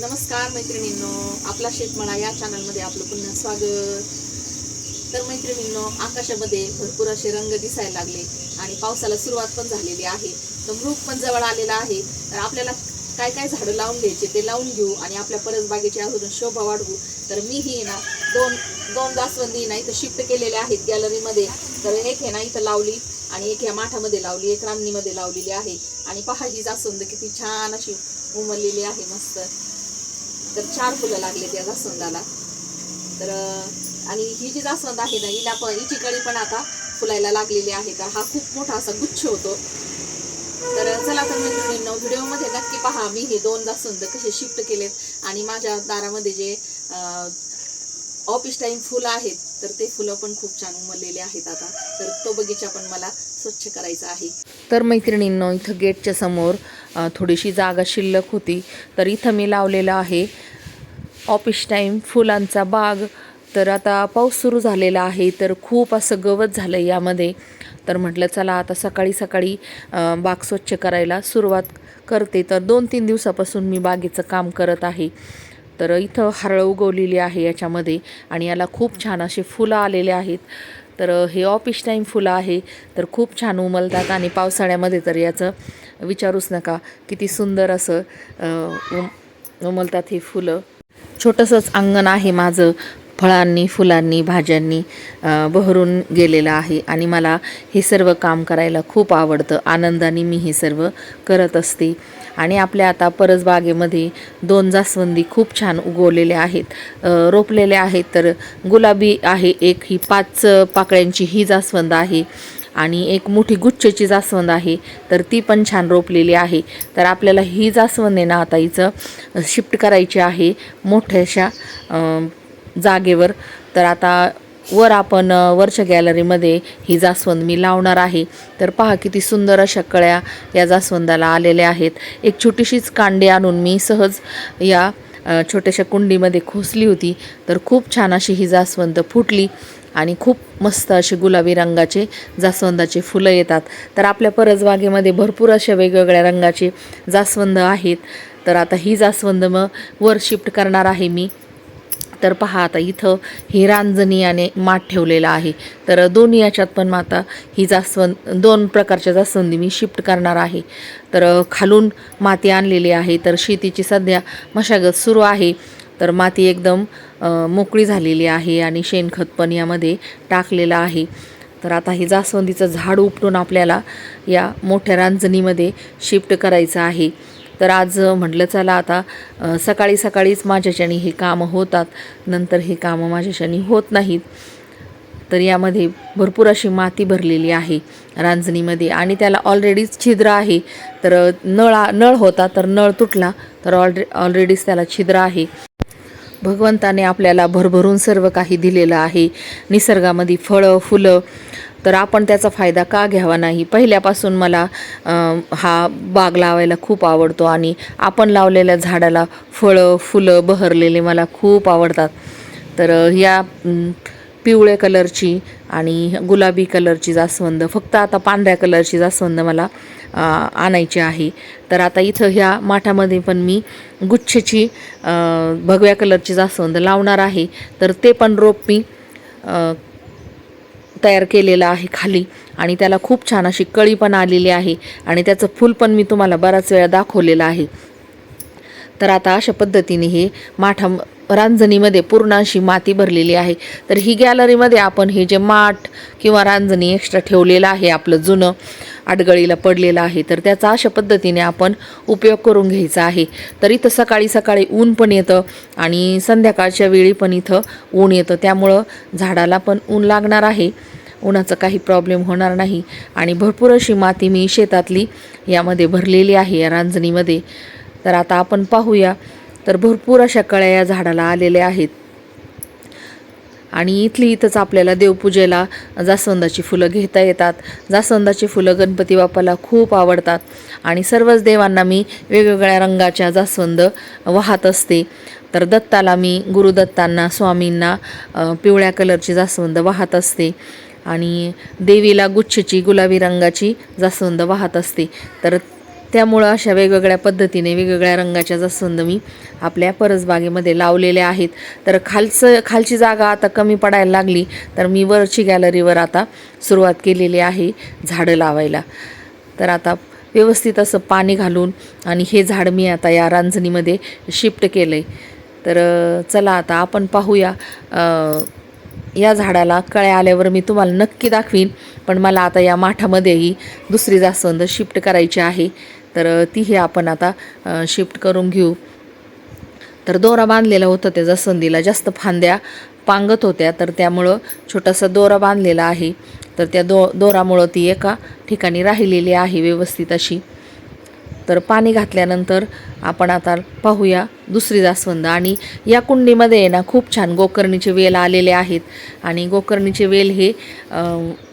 नमस्कार मैत्रिणींनो आपला शेतमाळा या चॅनलमध्ये आपलं पुन्हा स्वागत. तर मैत्रिणींनो आकाशामध्ये भरपूर असे रंग दिसायला लागले आणि पावसाला सुरुवात पण झालेली आहे. तर मृग पण जवळ आलेला आहे. तर आपल्याला काय काय झाडं लावून घ्यायचे ते लावून घेऊ आणि आपल्या परस बागेची अजून शोभा वाढवू. तर मी ही ना दोन दोन जास्वंदी ना इथं शिफ्ट केलेल्या आहेत गॅलरीमध्ये तर एक आहे ना इथं लावली आणि एक ह्या माठामध्ये लावली एक रामणीमध्ये लावलेली आहे. आणि पहा ही जास्वंद किती छान अशी उमललेली आहे मस्त. तर चार फुलं लागले त्या जास्वंदाला. तर आणि ही जी जास्वंद आहे ना हिला पण हिची कळी पण आता फुलायला लागलेली आहे. तर हा खूप मोठा असा गुच्छ होतो. तर चला तर मैत्रिणींनो व्हिडिओमध्ये नक्की पहा मी हे दोन जास्वंद कसे शिफ्ट केलेत. आणि माझ्या दारामध्ये जे ऑफिस टाईम फुलं आहेत तर ते फुलं पण खूप छान उमललेले आहेत आता. तर तो बगीचा पण मला स्वच्छ करायचा आहे. तर मैत्रिणींनो इथं गेटच्या समोर थोडीशी जागा शिल्लक होती. तर इथं मी लावलेलं आहे. ऑफिस टाईम फुलांचा बाग. तर आता पाऊस सुरू झालेला आहे. तर खूप असं गवत झालं यामध्ये. तर म्हटलं चला आता सकाळी सकाळी बाग स्वच्छ करायला सुरुवात करते. तर दोन तीन दिवसापासून मी बागेचं काम करत आहे. तर इथं हरळ उगवलेली आहे याच्यामध्ये. आणि याला खूप छान असे फुलं आलेले आहेत. तर हे ऑफिस टाईम फुलं आहे. तर खूप छान उमलतात. आणि पावसाळ्यामध्ये तर याचं विचारूच नका. किती सुंदर असं उमलतात हे फुलं. छोटंसंच अंगण आहे माझं फळांनी फुलांनी भाज्यांनी बहरून गेलेलं आहे आणि मला हे सर्व काम करायला खूप आवडतं. आनंदाने मी हे सर्व करत असते. आणि आपल्या आता परसबागेमध्ये दोन जास्वंदी खूप छान उगवलेल्या आहेत. रोपलेले रोपलेल्या आहेत तर गुलाबी आहे एक ही पाच पाकळ्यांची ही जास्वंद आहे. आणि एक मोठी गुच्छची जास्वंद आहे तर ती पण छान रोपलेली आहे. तर आपल्याला ही जास्वंद आहे ना आता हिचं शिफ्ट करायची आहे मोठ्याशा जागेवर. तर आता वर आपण वरच्या गॅलरीमध्ये ही जास्वंद मी लावणार आहे. तर पहा किती सुंदर अशा कळ्या या जास्वंदाला आलेल्या आहेत. एक छोटीशीच कांडी आणून मी सहज या छोट्याशा कुंडीमध्ये खोसली होती. तर खूप छान अशी ही जास्वंद फुटली. आणि खूप मस्त असे गुलाबी रंगाचे जास्वंदाचे फुलं येतात. तर आपल्या परसबागेमध्ये भरपूर अशा वेगवेगळ्या रंगाचे जास्वंद आहेत. तर आता ही जास्वंद मग वर शिफ्ट करणार आहे मी. तर पहा आता इथं ही रांजणी आणि माठ ठेवलेला आहे. तर दोन्ही याच्यात पण मग आता ही जास्वंद दोन प्रकारच्या जास्वंदी मी शिफ्ट करणार आहे. तर खालून माती आणलेली आहे. तर शेतीची सध्या मशागत सुरू आहे. तर माती एकदम मोकळी झालेली आहे आणि शेणखत पण यामध्ये टाकलेलं आहे. तर आता हे जास्वंदीचं झाड उपटून आपल्याला या मोठ्या रांजणीमध्ये शिफ्ट करायचं आहे. तर आज म्हटलं चला आता सकाळी सकाळीच माझ्याच्यानी हे कामं होतात. नंतर हे कामं माझ्याच्यानी होत नाहीत. तर यामध्ये भरपूर अशी माती भरलेली आहे रांजणीमध्ये आणि त्याला ऑलरेडीच छिद्र आहे. तर नळ नळ होता तर नळ तुटला तर ऑलरे ऑलरेडीच त्याला छिद्र आहे. भगवंताने आपल्याला भरभरून सर्व काही दिलेलं आहे. निसर्गामध्ये फळं फुलं. तर आपण त्याचा फायदा का घ्यावा नाही? पहिल्यापासून मला हा बाग लावायला खूप आवडतो आणि आपण लावलेल्या झाडाला फळं फुलं बहरलेले मला खूप आवडतात. तर या पिवळ्या कलरची आणि गुलाबी कलरची जास्वंद फक्त आता पांढऱ्या कलरची जास्वंद मला आणायची आहे. तर आता इथं ह्या माठामध्ये पण मी गुच्छची भगव्या कलरची जास्वंद लावणार आहे. तर ते पण रोप मी तयार केलेलं आहे खाली. आणि त्याला खूप छान अशी कळी पण आलेली आहे. आणि त्याचं फूल पण मी तुम्हाला बराच वेळा दाखवलेलं आहे. तर आता अशा पद्धतीने हे माठा रांजणीमध्ये पूर्ण अशी माती भरलेली आहे. तर ही गॅलरीमध्ये आपण हे जे माठ किंवा रांजणी एक्स्ट्रा ठेवलेलं आहे आपलं जुनं आडगळीला पडलेला आहे. तर त्याचा अशा पद्धतीने आपण उपयोग करून घ्यायचा आहे. तर इथं सकाळी सकाळी ऊन पण येतं आणि संध्याकाळच्या वेळी पण इथं ऊन येतं. त्यामुळं झाडाला पण ऊन लागणार आहे. उन्हाचा काही प्रॉब्लेम होणार नाही. आणि भरपूर अशी माती मी शेतातली यामध्ये भरलेली आहे या रांजणीमध्ये. तर आता आपण पाहूया. तर भरपूर अशा कळ्या या झाडाला आलेल्या आहेत. आणि इथली इथंच आपल्याला देवपूजेला जास्वंदाची फुलं घेता येतात. जास्वंदाची फुलं गणपती बाप्पाला खूप आवडतात. आणि सर्वच देवांना मी वेगवेगळ्या रंगाच्या जास्वंद वाहत असते. तर दत्ताला मी गुरुदत्तांना स्वामींना पिवळ्या कलरची जास्वंद वाहत असते. आणि देवीला गुच्छची गुलाबी रंगाची जास्वंद वाहत असते. तर त्यामुळं अशा वेगवेगळ्या पद्धतीने वेगवेगळ्या रंगाच्या जास्वंद मी आपल्या परसबागेमध्ये लावलेल्या आहेत. तर खालचं खालची जागा आता कमी पडायला लागली तर मी वरची गॅलरीवर आता सुरुवात केलेली आहे झाडं लावायला. तर आता व्यवस्थित असं पाणी घालून आणि हे झाड मी आता या रांजणीमध्ये शिफ्ट केलं आहे तर चला आता आपण पाहूया या झाडाला कळ्या आल्यावर मी तुम्हाला नक्की दाखवीन. पण मला आता या माठामध्येही दुसरी जास्वंद शिफ्ट करायची आहे. तर तीही आपण आता शिफ्ट करून घेऊ. तर दोरा बांधलेला होता त्या जास्वंदीला. जास्त फांद्या पांगत होत्या. तर त्यामुळं छोटासा दोरा बांधलेला आहे. तर त्या दो दोरामुळं ती एका ठिकाणी राहिलेली आहे व्यवस्थित अशी. तर पाणी घातल्यानंतर आपण आता पाहूया दुसरी जास्वंद. आणि या कुंडीमध्ये आहे ना खूप छान गोकर्णीचे वेल आलेले आहेत. आणि गोकर्णीचे वेल हे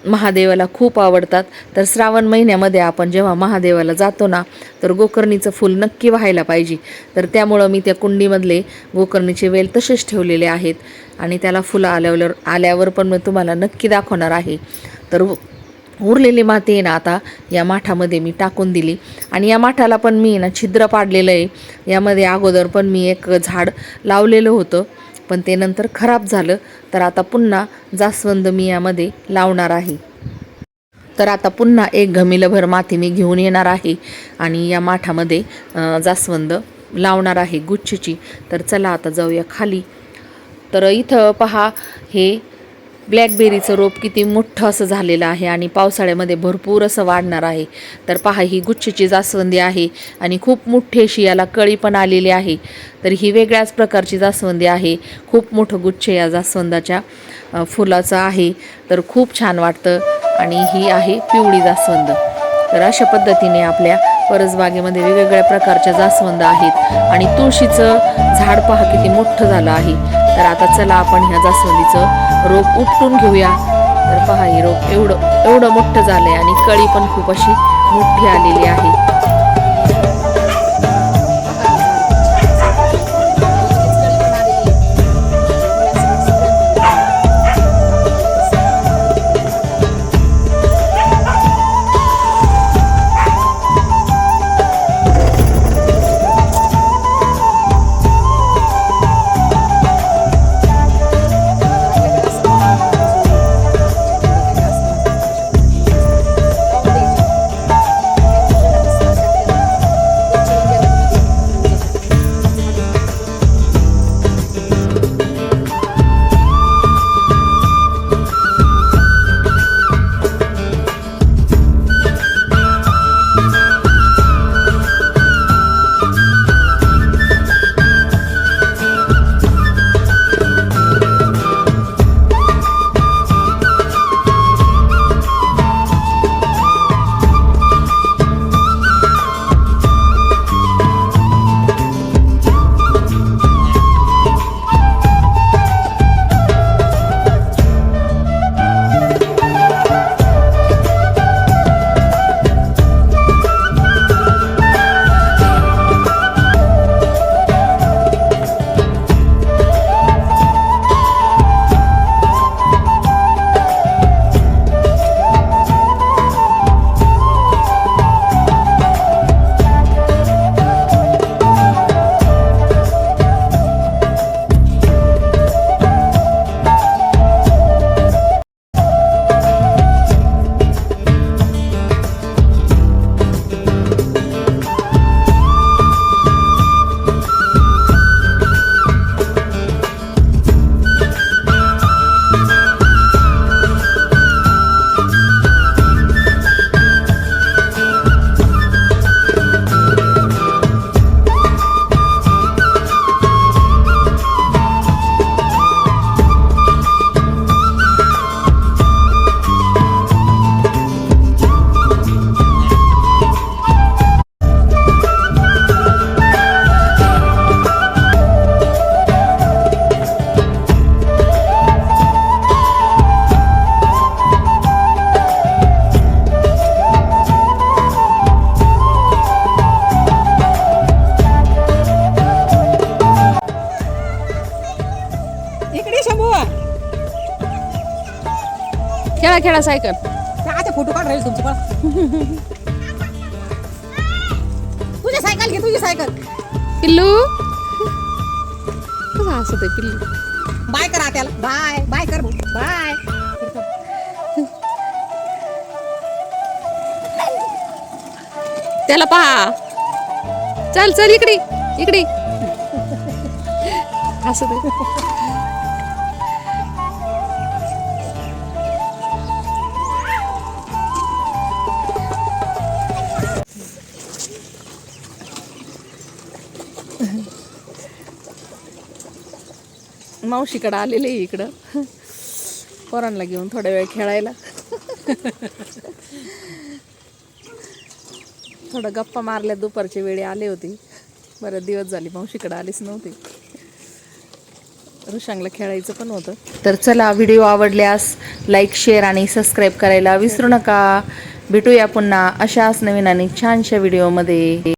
महादेवाला खूप आवडतात. तर श्रावण महिन्यामध्ये आपण जेव्हा महादेवाला जातो ना तर गोकर्णीचं फूल नक्की व्हायला पाहिजे. तर त्यामुळं मी त्या कुंडीमधले गोकर्णीचे वेल तसेच ठेवलेले आहेत. आणि त्याला फुलं आल्यावर आल्यावर पण मी तुम्हाला नक्की दाखवणार आहे. तर उरलेली माती आहे ना आता या माठामध्ये मी टाकून दिली. आणि या माठाला पण मी ना छिद्र पाडलेलं आहे. यामध्ये अगोदर पण मी एक झाड लावलेलं होतं पण ते नंतर खराब झालं. तर आता पुन्हा जास्वंद मी यामध्ये लावणार आहे. तर आता पुन्हा एक घमिलभर माती मी घेऊन येणार आहे आणि या माठामध्ये जास्वंद लावणार आहे गुच्छची. तर चला आता जाऊया खाली. तर इथं पहा हे ब्लॅकबेरीचं रोप किती मोठं असं झालेलं आहे आणि पावसाळ्यामध्ये भरपूर असं वाढणार आहे. तर पहा ही गुच्छची जास्वंदी आहे आणि खूप मोठी अशी याला कळी पण आलेली आहे. तर ही वेगळ्याच प्रकारची जास्वंदी आहे. खूप मोठं गुच्छ या जास्वंदाच्या फुलाचं आहे. तर खूप छान वाटतं आणि ही आहे पिवळी जास्वंद. तर अशा पद्धतीने आपल्या परसबागेमध्ये वेगवेगळ्या प्रकारच्या जास्वंद आहेत आणि तुळशीचं झाड पहा किती मोठं झालं आहे. तर आता चला आपण ह्या जास्वंदीचं रोप उपटून घेऊया. तर पहा हे रोप एवढं एवढं मोठं झालं आहे आणि कळी पण खूप अशी मोठी आलेली आहे. खेळा सायकल आता फोटो काढ राहील तुमचे पण? सायकल घे तुझी सायकल. पिल्लू? कसं हसत आहे पिल्लू? बाय करा त्याला बाय बाय कर बाय. त्याला पहा. चल चल इकडे इकडे. हसत मावशीकडं आलेले आहे इकडं. पोरांना घेऊन थोड्या वेळ खेळायला. थोडं गप्पा मारल्या दुपारच्या वेळी आले होते. बरं दिवस झाली मावशीकडं आलीच नव्हती. ऋषांगला खेळायचं पण होतं. तर चला व्हिडिओ आवडल्यास लाईक शेअर आणि सबस्क्राईब करायला विसरू नका. भेटूया पुन्हा अशाच नवीन आणि छानशा व्हिडिओमध्ये.